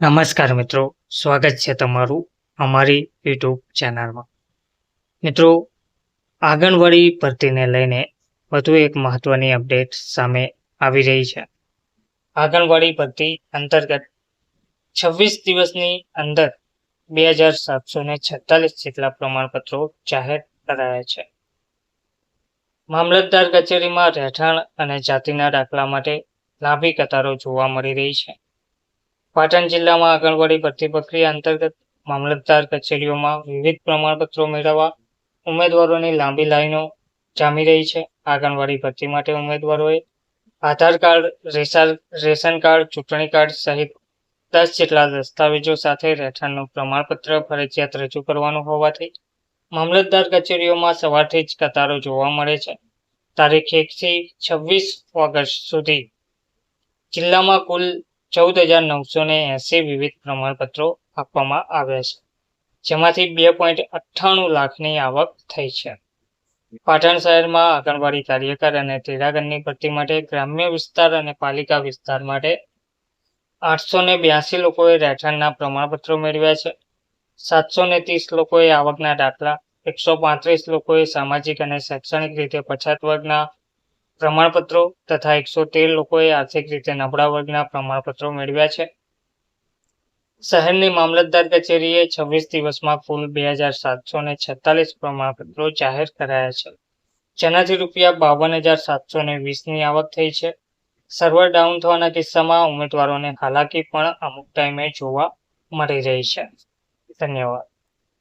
નમસ્કાર મિત્રો, સ્વાગત છે તમારું અમારી યુટ્યુબ ચેનલમાં. મિત્રો, આંગણવાડી ભરતીને લઈને વધુ એક મહત્વની અપડેટ સામે આવી રહી છે. આંગણવાડી ભરતી અંતર્ગત છવ્વીસ દિવસની અંદર બે હજાર સાતસો ને છેતાલીસ જેટલા પ્રમાણપત્રો જાહેર કરાયા છે. મામલતદાર કચેરીમાં રહેઠાણ અને જાતિના દાખલા માટે લાંબી કતારો જોવા મળી રહી છે. પાટણ જિલ્લામાં આંગણવાડી ભરતી પ્રક્રિયા અંતર્ગત મામલતદાર કચેરીઓમાં વિવિધ પ્રમાણપત્રો મેળવવા ઉમેદવારોની લાંબી લાઈનો જામી રહી છે. આંગણવાડી ભરતી માટે ઉમેદવારોએ આધાર કાર્ડ રેશન કાર્ડ, ચૂંટણી કાર્ડ સહિત દસ જેટલા દસ્તાવેજો સાથે રહેઠાણનું પ્રમાણપત્ર ફરજિયાત રજૂ કરવાનું હોવાથી મામલતદાર કચેરીઓમાં સવારથી જ કતારો જોવા મળે છે. તારીખ એકથી છવ્વીસ ઓગસ્ટ સુધી જિલ્લામાં કુલ ચૌદ હજાર નવસો ને એંસી વિવિધ પ્રમાણપત્રો આપવામાં આવ્યા છે, જેમાંથી બે પોઈન્ટ અઠ્ઠાણું લાખની આવક થઈ છે. પાટણ શહેરમાં આંગણવાડી કાર્યકર અને તેરાગરની ભરતી માટે ગ્રામ્ય વિસ્તાર અને પાલિકા વિસ્તાર માટે આઠસો ને બ્યાસી લોકોએ રહેઠાણના પ્રમાણપત્રો મેળવ્યા છે. સાતસો ને ત્રીસ લોકોએ આવકના દાખલા, એકસો પાંત્રીસ લોકોએ સામાજિક અને શૈક્ષણિક રીતે પછાત વર્ગના પ્રમાણપત્રો તથા એકસો તેર લોકોએ આર્થિક રીતે નબળા વર્ગના પ્રમાણપત્રો મેળવ્યા છે. શહેરની મામલતદાર કચેરીએ છવ્વીસ દિવસમાં કુલ બે હજાર સાતસો ને છેતાલીસ પ્રમાણપત્રો જાહેર કરાયા છે. જેનાથી રૂપિયા બાવન હજાર સાતસો ને વીસની આવક થઈ છે. સર્વર ડાઉન થવાના કિસ્સામાં ઉમેદવારોને હાલાકી પણ અમુક ટાઈમે જોવા મળી રહી છે. ધન્યવાદ.